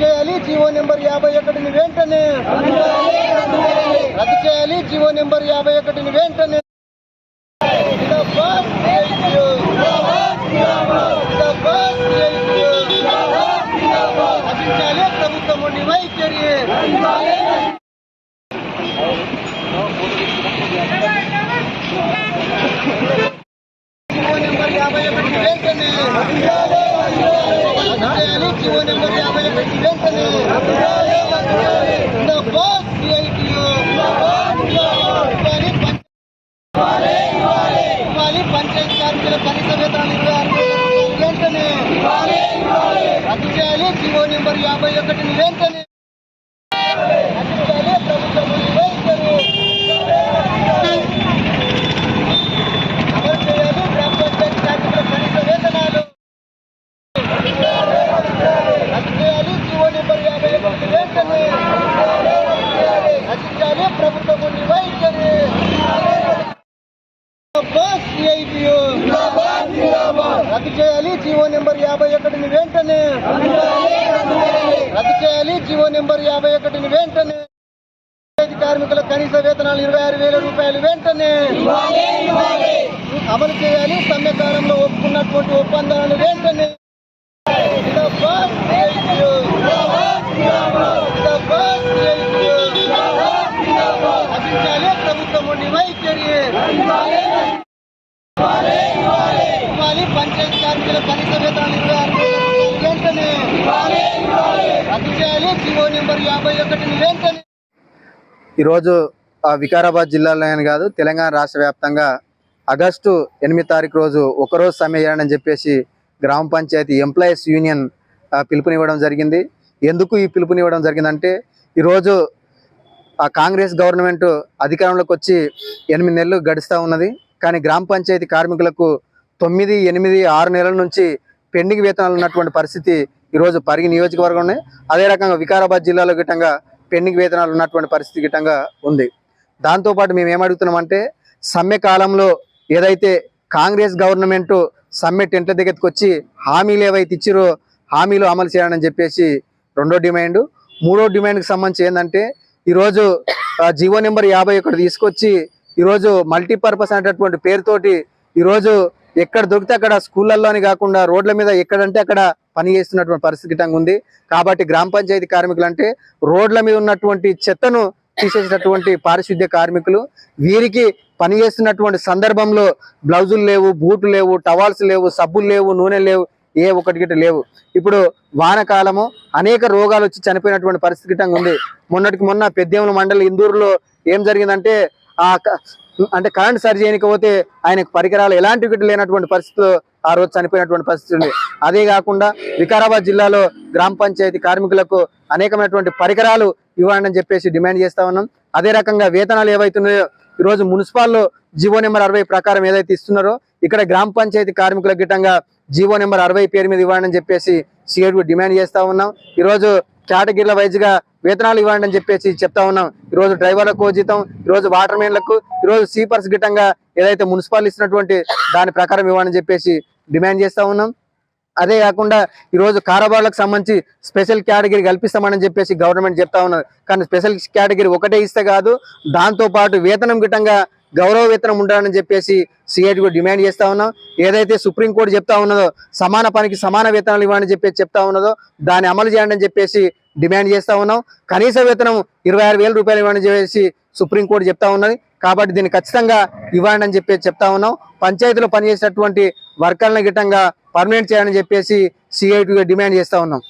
చేయాలి GO number యాభై ఒకటిని వెంటనే రద్దు చేయాలి జీవో నెంబర్ యాభై ఒకటిని వెంటనే జిందాబాద్ CITU. జిందాబాద్ CITU. రద్దించాలి ప్రభుత్వం ఉండి వైఖరి జీవో నెంబర్ యాభై ఒకటి వెంటనే రద్దు చేయాలి జీవో నెంబర్ యాభై ఒకటి వెంటనే పంచాయతీ కార్మికుల కనీస వేతనాలు ఇరవై ఆరు వెంటనే రద్దు చేయాలి జీవో నెంబర్ యాభై ఒకటిని వెంటనే రద్దు చేయాలి ప్రభుత్వం వైఖరి అమలు చేయాలి గ్రామ పంచాయతీ కార్మికుల కనీస వేతనాలు రద్దు చేయాలి జీవో నెంబర్ యాభై ప్రభుత్వం వైఖరి. రద్దు చేయాలి జీవో నెంబర్ యాభై ఒకటిని వెంటనే. రద్దు చేయాలి జీవో నెంబర్ యాభై ఒకటిని వెంటనే. కార్మికుల కనీస వేతనాలు ఇరవై ఆరు వేల రూపాయలు వెంటనే. అమలు చేయాలి సమ్మె కాలంలో ఒప్పుకున్నటువంటి ఒప్పందాలను వెంటనే. ప్రభుత్వం వైఖరి ఇవ్వాలి పంచాయతీ కార్మికుల కనీస వేతనాలు ఇరవై ఆరు వెంటనే రద్దు చేయాలి జీవో నెంబర్ యాభై ఒకటిని వెంటనే ఈరోజు వికారాబాద్ జిల్లాలోనే కాదు తెలంగాణ రాష్ట్ర వ్యాప్తంగా ఆగస్టు ఎనిమిది తారీఖు రోజు ఒకరోజు సమ్మె చేయాలని చెప్పేసి గ్రామ పంచాయతీ ఎంప్లాయీస్ యూనియన్ పిలుపునివ్వడం జరిగింది. ఎందుకు ఈ పిలుపునివ్వడం జరిగిందంటే ఈరోజు ఆ కాంగ్రెస్ గవర్నమెంట్ అధికారంలోకి వచ్చి ఎనిమిది నెలలు గడుస్తూ ఉన్నది. కానీ గ్రామ పంచాయతీ కార్మికులకు తొమ్మిది ఎనిమిది ఆరు నెలల నుంచి పెండింగ్ వేతనాలు ఉన్నటువంటి పరిస్థితి ఈరోజు పరిగి నియోజకవర్గం ఉన్నాయి అదే రకంగా వికారాబాద్ జిల్లాలో గిట్టంగా పెండింగ్ వేతనాలు ఉన్నటువంటి పరిస్థితి గిట్టంగా ఉంది. దాంతోపాటు మేము ఏమడుగుతున్నామంటే సమ్మె కాలంలో ఏదైతే కాంగ్రెస్ గవర్నమెంట్ సమ్మె టెంట్ల దగ్గరికి వచ్చి హామీలు ఏవైతే ఇచ్చిరో హామీలు అమలు చేయాలని చెప్పేసి రెండో డిమాండ్. మూడో డిమాండ్కి సంబంధించి ఏంటంటే ఈరోజు ఆ, జీవో నెంబర్ యాభై ఒకటి తీసుకొచ్చి ఈరోజు మల్టీపర్పస్ అనేటటువంటి పేరుతోటి ఈరోజు ఎక్కడ దొరికితే అక్కడ స్కూళ్ళల్లోనే కాకుండా రోడ్ల మీద ఎక్కడంటే అక్కడ పని చేస్తున్నటువంటి పరిస్థితి గిట్టంగా ఉంది. కాబట్టి గ్రామ పంచాయతీ కార్మికులు అంటే రోడ్ల మీద ఉన్నటువంటి చెత్తను తీసేసినటువంటి పారిశుద్ధ్య కార్మికులు వీరికి పని చేస్తున్నటువంటి సందర్భంలో బ్లౌజులు లేవు బూట్లు లేవు టవాల్స్ లేవు సబ్బులు లేవు నూనె లేవు ఏ ఒక్కటి గిట్ట లేవు. ఇప్పుడు వానకాలము అనేక రోగాలు వచ్చి చనిపోయినటువంటి పరిస్థితి గిట్టంగా ఉంది. మొన్నటికి మొన్న పెద్దేముల మండలి ఇందూరులో ఏం జరిగిందంటే ఆ క- అంటే కరెంట్ సరి చేయకపోతే ఆయనకు పరికరాలు ఎలాంటి గిట్ట లేనటువంటి పరిస్థితిలో ఆ రోజు చనిపోయినటువంటి పరిస్థితి ఉంది. అదే కాకుండా వికారాబాద్ జిల్లాలో గ్రామ పంచాయతీ కార్మికులకు అనేకమైనటువంటి పరికరాలు ఇవ్వండి అని చెప్పేసి డిమాండ్ చేస్తా ఉన్నాం. అదే రకంగా వేతనాలు ఏవైతున్నాయో ఈరోజు మున్సిపాల్లో జీవో నెంబర్ అరవై ప్రకారం ఏదైతే ఇస్తున్నారో ఇక్కడ గ్రామ పంచాయతీ కార్మికుల గిట్టంగా జీవో నెంబర్ అరవై పేరు మీద ఇవ్వండి అని చెప్పేసి సిఐటి డిమాండ్ చేస్తా ఉన్నాం. ఈరోజు కేటగిరీల వైజ్గా వేతనాలు ఇవ్వండి అని చెప్పేసి చెప్తా ఉన్నాం. ఈరోజు డ్రైవర్లకు జీతం ఈరోజు వాటర్ మెన్లకు ఈరోజు సీపర్స్ గిట్టంగా ఏదైతే మున్సిపాల్ ఇస్తున్నటువంటి దాని ప్రకారం ఇవ్వని చెప్పేసి డిమాండ్ చేస్తా ఉన్నాం. అదే కాకుండా ఈరోజు కారోబార్లకు సంబంధించి స్పెషల్ కేటగిరీ కల్పిస్తామని చెప్పేసి గవర్నమెంట్ చెప్తా ఉన్నారు కానీ స్పెషల్ కేటగిరీ ఒకటే ఇస్తే కాదు దాంతో పాటు వేతనం గిట్టంగా గౌరవ వేతనం ఉండాలని చెప్పేసి సిఐటి కూడా డిమాండ్ చేస్తా ఉన్నాం. ఏదైతే సుప్రీంకోర్టు చెప్తా ఉన్నదో సమాన పనికి సమాన వేతనాలు ఇవ్వని చెప్పేసి చెప్తా ఉన్నదో దాన్ని అమలు చేయండి అని చెప్పేసి డిమాండ్ చేస్తా ఉన్నాం. కనీస వేతనం ఇరవై ఆరు వేల రూపాయలు ఇవ్వని చెప్పేసి సుప్రీంకోర్టు చెప్తా ఉన్నది. కాబట్టి దీన్ని ఖచ్చితంగా ఇవ్వండి అని చెప్పేసి చెప్తా ఉన్నాం. పంచాయతీలో పనిచేసేటటువంటి వర్కర్ల గిట్టంగా పర్మనెంట్ చేయాలని చెప్పేసి సిఐటిగా డిమాండ్ చేస్తా ఉన్నాం.